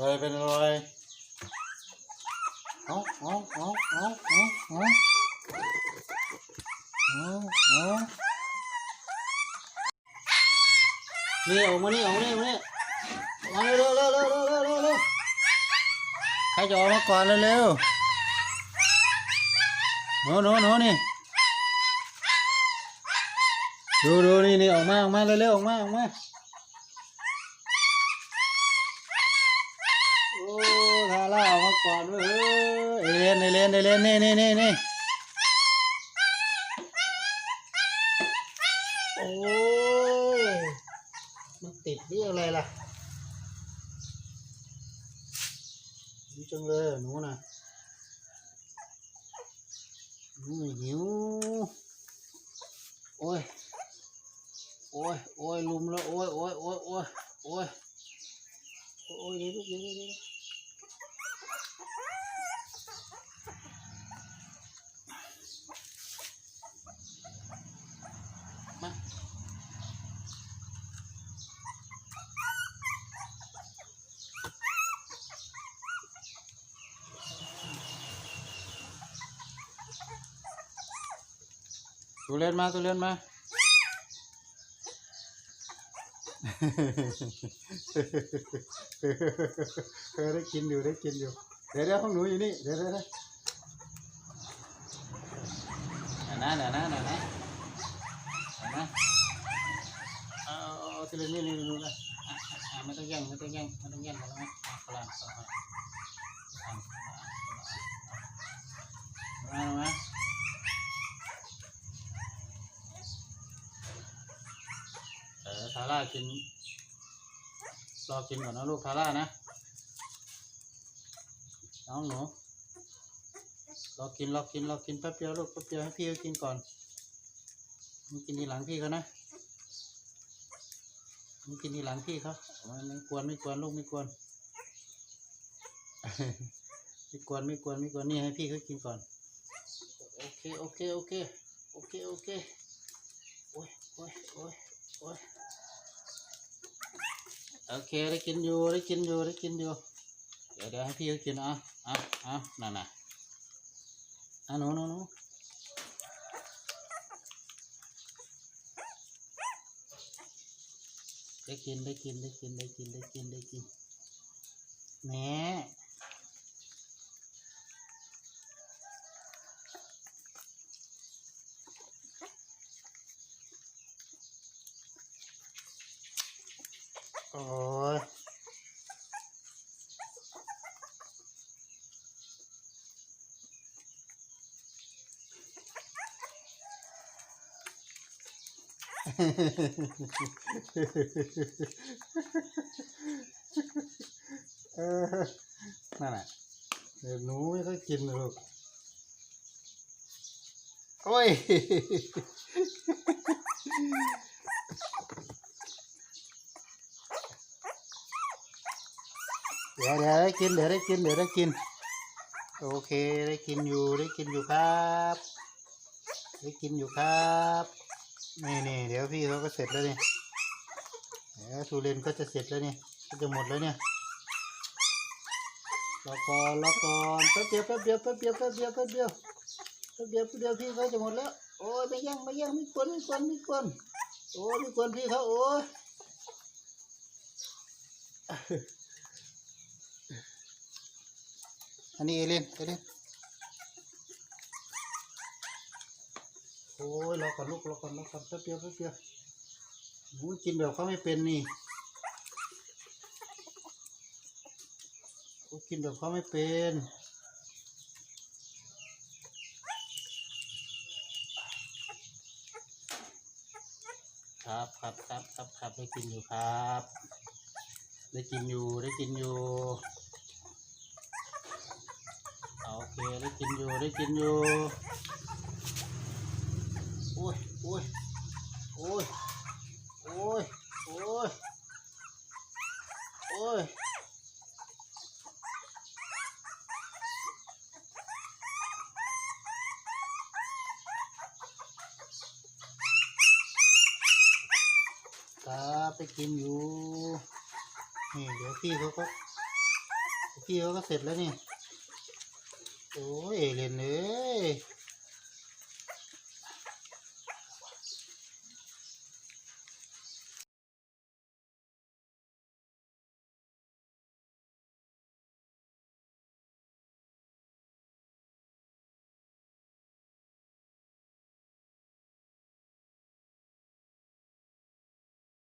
รอยเป็นรอยเอาเอาเอาเอาเอาเอาเอาเอานี่ออกมานี่ออกมานี่ออกมานี่มาเร็วเร็วเร็วเร็วเร็วเร็วเร็วใครจะออกมาก่อนเร็วเร็วโน่โน่โน่นี่ดูดูนี่นี่ออกมาออกมาเร็วเร็วออกมาออกมา โอ้ ทาร่าออกมาก่อนเว้ยเอเลนเอเลนเอเลนนี่นี่นี่นี่โอ้ยมันติดเรื่องอะไรล่ะหิวจังเลยหนูน่ะหนูหิวโอ้ยโอ้ยโอ้ยลุมแล้วโอ้ยโอ้ยโอ้ยโอ้ยโอ้ย โอ้ยเดี๋ยวลูกเดี๋ยวเดี๋ยวเดี๋ยวมา ตัวเล่นมาตัวเล่นมา เออได้กินอยู่ได้กินอยู่ เดี๋ยวเดี๋ยวห้องหนูอยู่นี่ เดี๋ยวเดี๋ยวเดี๋ยวนะนะนะนะนะนะเอาเอาเอาทีละนิดนิดนิดเลยอะอะอะไม่ต้องแย่งไม่ต้องแย่งไม่ต้องแย่งกันแล้วไหมกำลังกำลังมามาเออ ทาร่ากิน รอกินก่อนนะลูกทาร่านะ น้องหนู รอกินรอกินรอกินแป๊บเดียวลูกแป๊บเดียวให้พี่กินก่อนมึงกินทีหลังพี่เขานะมึงกินทีหลังพี่เขาไม่กวนไม่กวนลูกไม่กวนไม่กวนไม่กวนไม่กวนนี่ให้พี่เขากินก่อน โอเคโอเคโอเคโอเคโอเคโอ้ยโอ้ยโอ้ยโอ้ย โอเคได้กินอยู่ได้กินอยู่ได้กินอยู่ เดี๋ยวเดี๋ยวให้พี่เขากินอะอะอะนั่นน่ะอะหนูหนูหนูได้กินได้กินได้กินได้กินได้กินได้กินแหน่ โอ้ยเออนั่นแหละเดี๋ยวหนูไม่ค่อยกินนะลูก โอ้ย เดี๋ยวเดี๋ยวได้กินเดี๋ยวได้กินเดี๋ยวได้กิน โอเคได้กินอยู่ได้กินอยู่ครับ ได้กินอยู่ครับนี่นี่เดี๋ยวพี่เขาก็เสร็จแล้วเนี่เดี๋ยวทุเรียนก็จะเสร็จแล้วเนี่ยก็จะหมดแล้วเนี่ยรอก่อนรอก่อนแป๊บเดียวแป๊บเดียวแป๊บเดียวแป๊บเดียวแป๊บเดียวแป๊บเดียวแป๊บเดียวพี่เขาจะหมดแล้วโอ้ยไม่ยั่งไม่ยั่งไม่กวนไม่กวนไม่กวนโอ้ยไม่กวนพี่เขาโอ้ย อันนี้เอเลนเอเลนโอ้ยรอก่อนลูกรอก่อนรอก่อนแป๊บเดียวแป๊บเดียวหนูกินแบบเขาไม่เป็นนี่กูกินแบบเขาไม่เป็นครับครับครับครับครับได้กินอยู่ครับ ได้กินอยู่ได้กินอยู่ เคได้กินอยู่ได้กินอยู่โอ้ยโอ้ยโอ้ยโอ้ยโอ้ยโอ้ยครับไปกินอยู่นี่เดี๋ยวพี่เขาก็พี่เขาก็เสร็จแล้วนี่ โอ้ยเล่นเอ้ย